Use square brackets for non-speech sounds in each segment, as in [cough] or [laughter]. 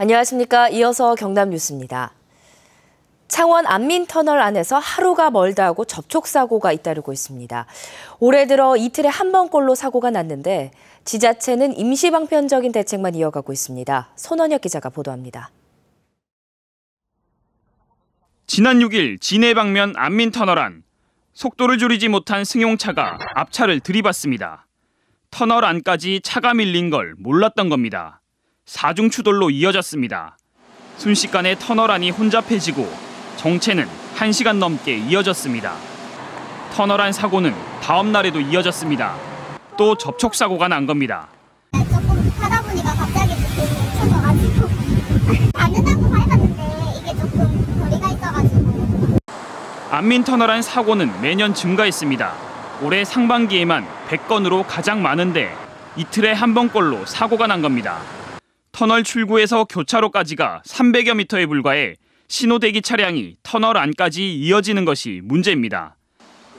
안녕하십니까. 이어서 경남 뉴스입니다. 창원 안민터널 안에서 하루가 멀다고 접촉사고가 잇따르고 있습니다. 올해 들어 이틀에 한 번꼴로 사고가 났는데 지자체는 임시방편적인 대책만 이어가고 있습니다. 손원혁 기자가 보도합니다. 지난 6일 진해 방면 안민터널 안 속도를 줄이지 못한 승용차가 앞차를 들이받습니다. 터널 안까지 차가 밀린 걸 몰랐던 겁니다. 사중 추돌로 이어졌습니다. 순식간에 터널 안이 혼잡해지고 정체는 1시간 넘게 이어졌습니다. 터널 안 사고는 다음 날에도 이어졌습니다. 또 접촉 사고가 난 겁니다. 조금 하다 보니까 갑자기 조금 쳐져가지고 [laughs] 안 된다고 밟았는데 이게 조금 거리가 있어가지고 안민 터널 안 사고는 매년 증가했습니다. 올해 상반기에만 100건으로 가장 많은데 이틀에 한 번꼴로 사고가 난 겁니다. 터널 출구에서 교차로까지가 300여 미터에 불과해 신호대기 차량이 터널 안까지 이어지는 것이 문제입니다.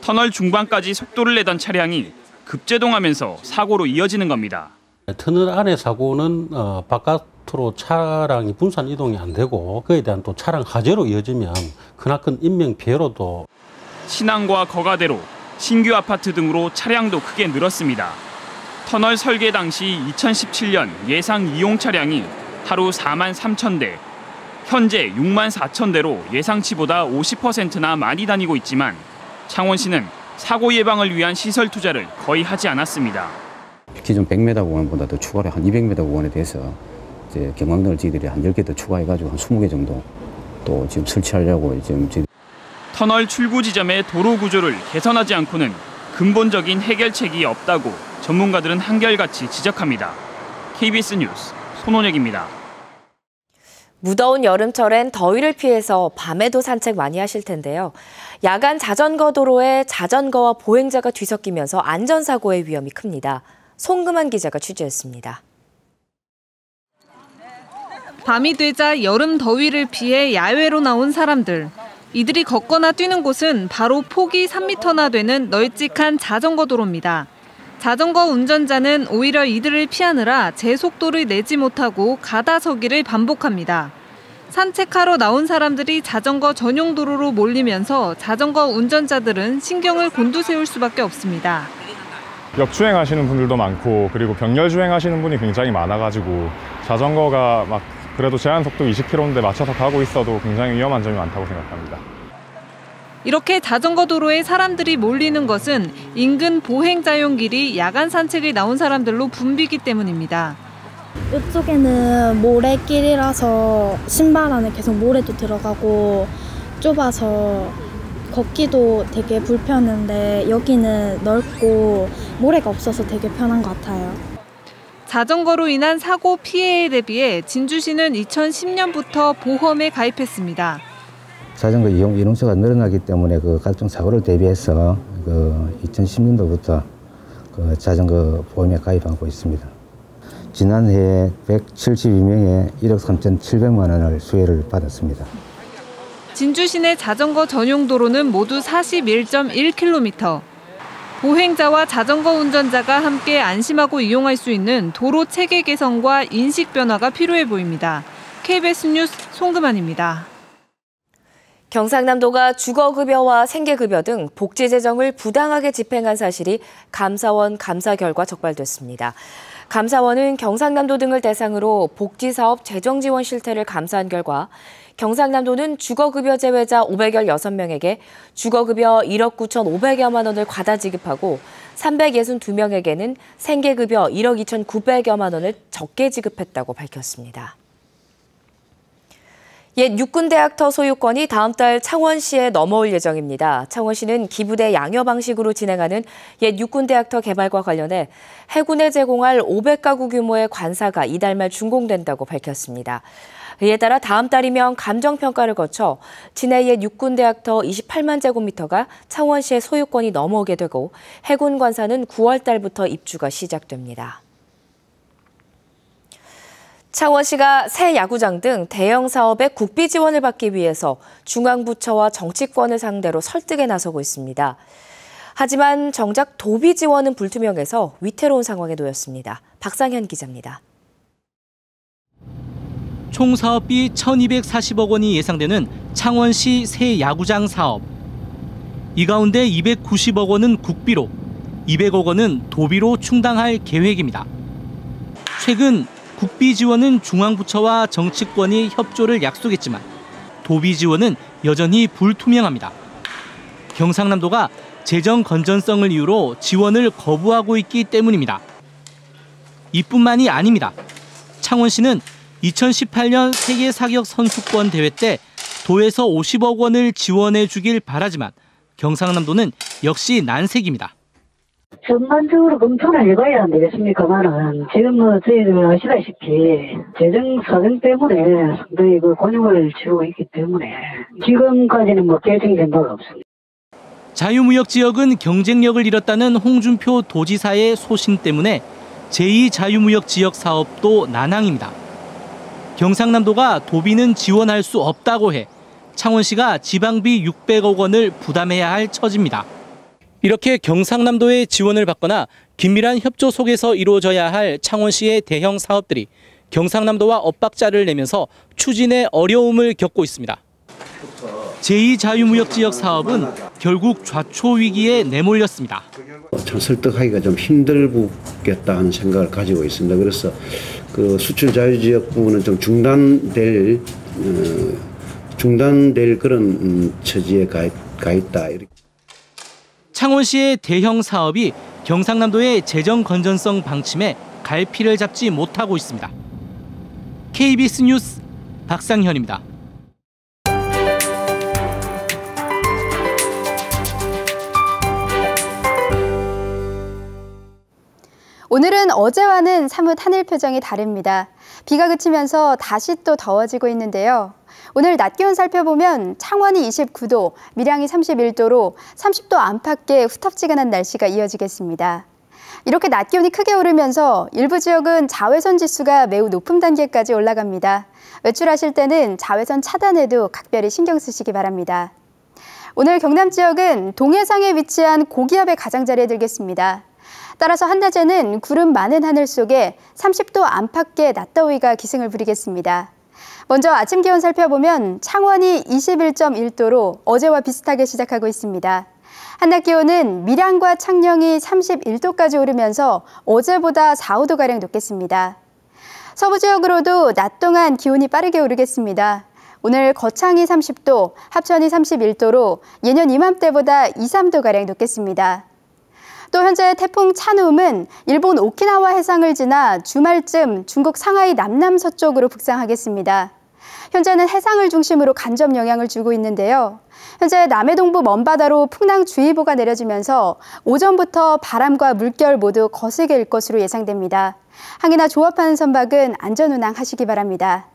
터널 중반까지 속도를 내던 차량이 급제동하면서 사고로 이어지는 겁니다. 터널 안의 사고는 어, 바깥으로 차량이 분산 이동이 안 되고 그에 대한 또 차량 하재로 이어지면 크나큰 인명 피해로도 신항과 거가대로 신규 아파트 등으로 차량도 크게 늘었습니다. 터널 설계 당시 2017년 예상 이용 차량이 하루 4만 3천 대, 현재 6만 4천 대로 예상치보다 50%나 많이 다니고 있지만 창원시는 사고 예방을 위한 시설 투자를 거의 하지 않았습니다. 기존 100m 구간보다 더 추가로 한 200m 구간에 대해서 이제 경광등을 저희들이 한 10개 더 추가해가지고 한 20개 정도 또 지금 설치하려고 지금 저희 터널 출구 지점의 도로 구조를 개선하지 않고는 근본적인 해결책이 없다고 전문가들은 한결같이 지적합니다. KBS 뉴스 손원혁입니다. 무더운 여름철엔 더위를 피해서 밤에도 산책 많이 하실 텐데요. 야간 자전거 도로에 자전거와 보행자가 뒤섞이면서 안전사고의 위험이 큽니다. 송금한 기자가 취재했습니다. 밤이 되자 여름 더위를 피해 야외로 나온 사람들. 이들이 걷거나 뛰는 곳은 바로 폭이 3m나 되는 널찍한 자전거 도로입니다. 자전거 운전자는 오히려 이들을 피하느라 제 속도를 내지 못하고 가다서기를 반복합니다. 산책하러 나온 사람들이 자전거 전용 도로로 몰리면서 자전거 운전자들은 신경을 곤두세울 수밖에 없습니다. 역주행 하시는 분들도 많고 그리고 병렬 주행 하시는 분이 굉장히 많아가지고 자전거가 막 그래도 제한 속도 20km인데 맞춰서 가고 있어도 굉장히 위험한 점이 많다고 생각합니다. 이렇게 자전거 도로에 사람들이 몰리는 것은 인근 보행자용길이 야간 산책을 나온 사람들로 붐비기 때문입니다. 이쪽에는 모래길이라서 신발 안에 계속 모래도 들어가고 좁아서 걷기도 되게 불편한데 여기는 넓고 모래가 없어서 되게 편한 것 같아요. 자전거로 인한 사고 피해에 대비해 진주시는 2010년부터 보험에 가입했습니다. 자전거 이용 이용수가 늘어나기 때문에 그 각종 사고를 대비해서 그 2010년도부터 그 자전거 보험에 가입하고 있습니다. 지난해 172명의 1억 3,700만 원을 수혜를 받았습니다. 진주 시내 자전거 전용 도로는 모두 41.1km. 보행자와 자전거 운전자가 함께 안심하고 이용할 수 있는 도로 체계 개선과 인식 변화가 필요해 보입니다. KBS 뉴스 송금환입니다. 경상남도가 주거급여와 생계급여 등 복지 재정을 부당하게 집행한 사실이 감사원 감사 결과 적발됐습니다. 감사원은 경상남도 등을 대상으로 복지사업 재정 지원 실태를 감사한 결과 경상남도는 주거급여 제외자 516명에게 주거급여 1억 9,500여만 원을 과다 지급하고 362명에게는 생계급여 1억 2,900여만 원을 적게 지급했다고 밝혔습니다. 옛 육군대학터 소유권이 다음 달 창원시에 넘어올 예정입니다. 창원시는 기부대 양여 방식으로 진행하는 옛 육군대학터 개발과 관련해 해군에 제공할 500가구 규모의 관사가 이달 말 준공된다고 밝혔습니다. 이에 따라 다음 달이면 감정평가를 거쳐 진해 옛 육군대학터 28만 제곱미터가 창원시의 소유권이 넘어오게 되고 해군 관사는 9월 달부터 입주가 시작됩니다. 창원시가 새 야구장 등 대형 사업의 국비 지원을 받기 위해서 중앙부처와 정치권을 상대로 설득에 나서고 있습니다. 하지만 정작 도비 지원은 불투명해서 위태로운 상황에 놓였습니다. 박상현 기자입니다. 총 사업비 1,240억 원이 예상되는 창원시 새 야구장 사업. 이 가운데 290억 원은 국비로, 200억 원은 도비로 충당할 계획입니다. 최근 국비 지원은 중앙부처와 정치권이 협조를 약속했지만 도비 지원은 여전히 불투명합니다. 경상남도가 재정 건전성을 이유로 지원을 거부하고 있기 때문입니다. 이뿐만이 아닙니다. 창원시는 2018년 세계 사격 선수권 대회 때 도에서 50억 원을 지원해 주길 바라지만 경상남도는 역시 난색입니다. 전반적으로 검토를 해봐야 안 되겠습니까 만은 지금 뭐 저희들 아시다시피 재정 사정 때문에 상당히 그 곤욕을 치르고 있기 때문에 지금까지는 뭐 결정된 바가 없습니다. 자유무역 지역은 경쟁력을 잃었다는 홍준표 도지사의 소신 때문에 제2 자유무역 지역 사업도 난항입니다. 경상남도가 도비는 지원할 수 없다고 해 창원시가 지방비 600억 원을 부담해야 할 처지입니다. 이렇게 경상남도의 지원을 받거나 긴밀한 협조 속에서 이루어져야 할 창원시의 대형 사업들이 경상남도와 엇박자를 내면서 추진에 어려움을 겪고 있습니다. 제2자유무역 지역 사업은 결국 좌초 위기에 내몰렸습니다. 참 설득하기가 좀 힘들겠다 하는 생각을 가지고 있습니다. 그래서 그 수출 자유 지역 부분은 좀 중단될 어, 중단될 그런 음, 처지에 가, 가 있다. 창원시의 대형 사업이 경상남도의 재정 건전성 방침에 갈피를 잡지 못하고 있습니다. KBS 뉴스 박상현입니다. 오늘은 어제와는 사뭇 하늘 표정이 다릅니다. 비가 그치면서 다시 또 더워지고 있는데요. 오늘 낮 기온 살펴보면 창원이 29도, 밀양이 31도로 30도 안팎의 후텁지근한 날씨가 이어지겠습니다. 이렇게 낮 기온이 크게 오르면서 일부 지역은 자외선 지수가 매우 높은 단계까지 올라갑니다. 외출하실 때는 자외선 차단에도 각별히 신경 쓰시기 바랍니다. 오늘 경남 지역은 동해상에 위치한 고기압의 가장자리에 들겠습니다. 따라서 한낮에는 구름 많은 하늘 속에 30도 안팎의 낮더위가 기승을 부리겠습니다. 먼저 아침 기온 살펴보면 창원이 21.1도로 어제와 비슷하게 시작하고 있습니다. 한낮 기온은 밀양과 창녕이 31도까지 오르면서 어제보다 4, 5도가량 높겠습니다. 서부 지역으로도 낮 동안 기온이 빠르게 오르겠습니다. 오늘 거창이 30도, 합천이 31도로 예년 이맘때보다 2, 3도가량 높겠습니다. 또 현재 태풍 찬움은 일본 오키나와 해상을 지나 주말쯤 중국 상하이 남남서쪽으로 북상하겠습니다. 현재는 해상을 중심으로 간접 영향을 주고 있는데요. 현재 남해 동부 먼바다로 풍랑주의보가 내려지면서 오전부터 바람과 물결 모두 거세게 일 것으로 예상됩니다. 항해나 조업하는 선박은 안전운항 하시기 바랍니다.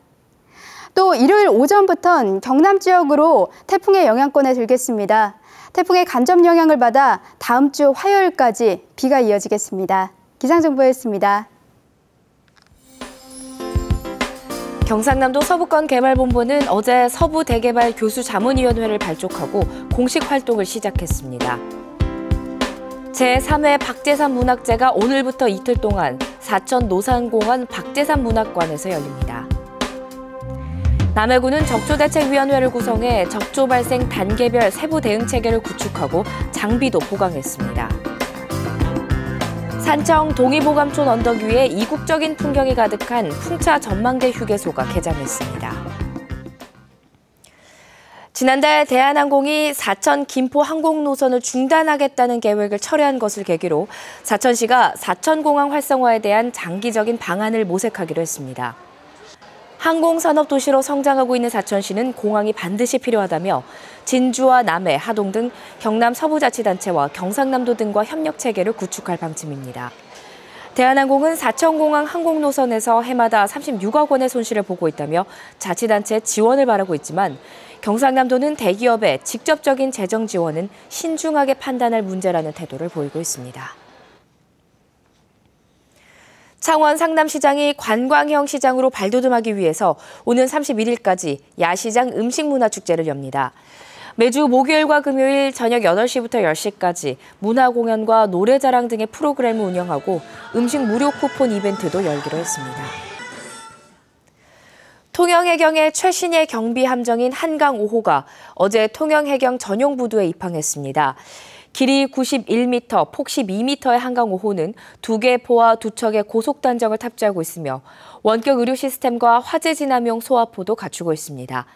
또 일요일 오전부턴 경남 지역으로 태풍의 영향권에 들겠습니다. 태풍의 간접 영향을 받아 다음 주 화요일까지 비가 이어지겠습니다. 기상정보였습니다. 경상남도 서부권 개발본부는 어제 서부 대개발 교수 자문위원회를 발족하고 공식 활동을 시작했습니다. 제3회 박재산 문학제가 오늘부터 이틀 동안 사천 노산공원 박재산 문학관에서 열립니다. 남해군은 적조대책위원회를 구성해 적조 발생 단계별 세부 대응 체계를 구축하고 장비도 보강했습니다. 산청 동의보감촌 언덕 위에 이국적인 풍경이 가득한 풍차 전망대 휴게소가 개장했습니다. 지난달 대한항공이 사천 김포 항공 노선을 중단하겠다는 계획을 철회한 것을 계기로 사천시가 사천공항 활성화에 대한 장기적인 방안을 모색하기로 했습니다. 항공산업 도시로 성장하고 있는 사천시는 공항이 반드시 필요하다며 진주와 남해, 하동 등 경남 서부자치단체와 경상남도 등과 협력 체계를 구축할 방침입니다. 대한항공은 사천공항 항공노선에서 해마다 36억 원의 손실을 보고 있다며 자치단체 지원을 바라고 있지만 경상남도는 대기업의 직접적인 재정 지원은 신중하게 판단할 문제라는 태도를 보이고 있습니다. 창원 상남시장이 관광형 시장으로 발돋움하기 위해서 오는 31일까지 야시장 음식문화축제를 엽니다. 매주 목요일과 금요일 저녁 8시부터 10시까지 문화공연과 노래자랑 등의 프로그램을 운영하고 음식 무료 쿠폰 이벤트도 열기로 했습니다. 통영해경의 최신의 경비 함정인 한강 5호가 어제 통영해경 전용 부두에 입항했습니다. 길이 91m, 폭 12m의 한강 5호는 두개 포와 두 척의 고속 단정을 탑재하고 있으며 원격 의료 시스템과 화재 진압용 소화포도 갖추고 있습니다.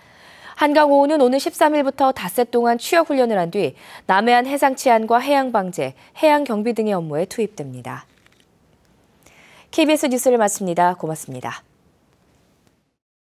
한강 5호는 오늘 13일부터 닷새 동안 취역 훈련을 한 뒤 남해안 해상 치안과 해양 방제, 해양 경비 등의 업무에 투입됩니다. KBS 뉴스를 마칩니다. 고맙습니다.